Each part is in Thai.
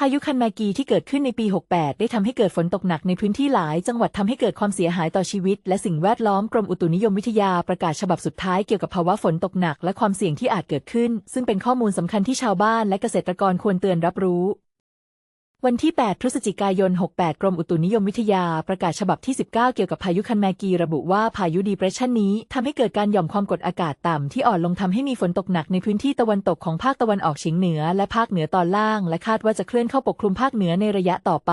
พายุคันมากีที่เกิดขึ้นในปี 68 ได้ทำให้เกิดฝนตกหนักในพื้นที่หลาย จังหวัดทำให้เกิดความเสียหายต่อชีวิต และสิ่งแวดล้อมกรมอุตุนิยมวิทยาประกาศฉบับสุดท้ายเกี่ยวกับภาวะฝนตกหนักและความเสี่ยงที่อาจเกิดขึ้น ซึ่งเป็นข้อมูลสำคัญที่ชาวบ้านและเกษตรกรควรเตือนรับรู้ วันที่ 8 พฤศจิกายน 68 กรมอุตุนิยมวิทยาประกาศฉบับที่ 19 เกี่ยวกับพายุคันแมกีระบุว่าพายุดีเพรสชันนี้ทำให้เกิดการหย่อมความกดอากาศต่ำที่อ่อนลงทำให้มีฝนตกหนักในพื้นที่ตะวันตกของภาคตะวันออกเฉียงเหนือและภาคเหนือตอนล่าง และคาดว่าจะเคลื่อนเข้าปกคลุมภาคเหนือในระยะต่อไป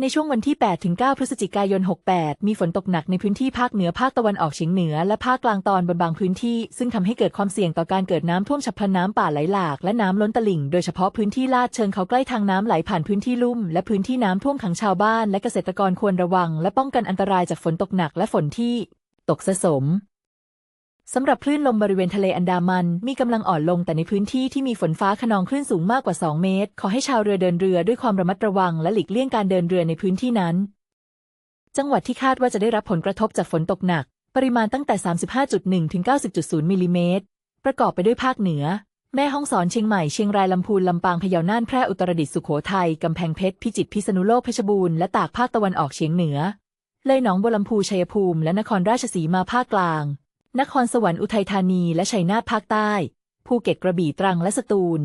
ในช่วงวันที่8ถึง9พฤศจิกายน 68 มีฝนตกหนักในพื้นที่ภาคเหนือภาคตะวันออกเฉียงเหนือ และภาคกลางตอนบนบางพื้นที่ ซึ่งทำให้เกิดความเสี่ยงต่อการเกิดน้ำท่วมฉับพลันน้ำป่าไหลหลาก และน้ำล้นตลิ่ง โดยเฉพาะพื้นที่ลาดเชิงเขาใกล้ทางน้ำไหลผ่านพื้นที่ลุ่ม และพื้นที่น้ำท่วมขังชาวบ้าน และเกษตรกรควรระวัง และป้องกันอันตรายจากฝนตกหนักและฝนที่ ตกสะสม สำหรับคลื่นลมบริเวณทะเลอันดามันมีกำลังอ่อนลงแต่ในพื้นที่ที่มีฝนฟ้าขนองคลื่นสูงมากกว่า 2 เมตร ขอให้ชาวเรือเดินเรือด้วยความระมัดระวังและหลีกเลี่ยงการเดินเรือในพื้นที่นั้น จังหวัดที่คาดว่าจะได้รับผลกระทบจากฝนตกหนัก ปริมาณตั้งแต่ 35.1 ถึง 90.0 มิลลิเมตร ประกอบไปด้วยภาคเหนือ แม่ฮ่องสอนเชียงใหม่เชียงรายลำพูนลำปางพะเยาน่านแพร่อุตรดิตถ์สุโขทัยกำแพงเพชรพิจิตรพิษณุโลกเพชรบูรณ์และตากภาคตะวันออกเฉียงเหนือ เลยหนองบัวลำพูชัยภูมิ และนครราชสีมาภาคกลาง นครสวรรค์อุทัยธานีและชัยนาทภาคใต้ ภูเก็ตกระบี่ตรังและสตูล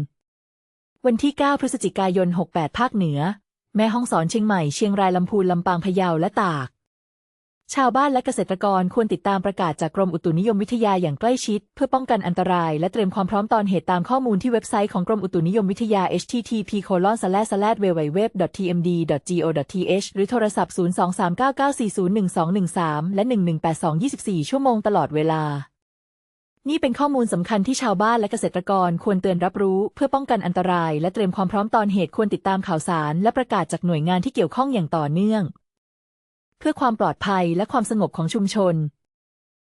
วันที่ 9 พฤศจิกายน 68 ภาคเหนือ แม่ฮ่องสอนเชียงใหม่เชียงรายลำพูนลำปางพะเยาและตาก ชาวบ้านและเกษตรกรควรติดตามประกาศจากกรมอุตุนิยมวิทยาอย่างใกล้ชิด เพื่อป้องกันอันตราย และเตรียมความพร้อมตอนเหตุตามข้อมูลที่เว็บไซต์ของกรมอุตุนิยมวิทยา http www.tmd.go.th หรือโทรศัพท์ 02399401213 และ 11822 24ชั่วโมงตลอดเวลา นี่เป็นข้อมูลสำคัญที่ชาวบ้านและเกษตรกรควรเตือนรับรู้ เพื่อป้องกันอันตราย และเตรียมความพร้อมตอนเหตุควรติดตามข่าวสาร และประกาศจากหน่วยงานที่เกี่ยวข้องอย่างต่อเนื่อง เพื่อความปลอดภัยและความสงบของชุมชน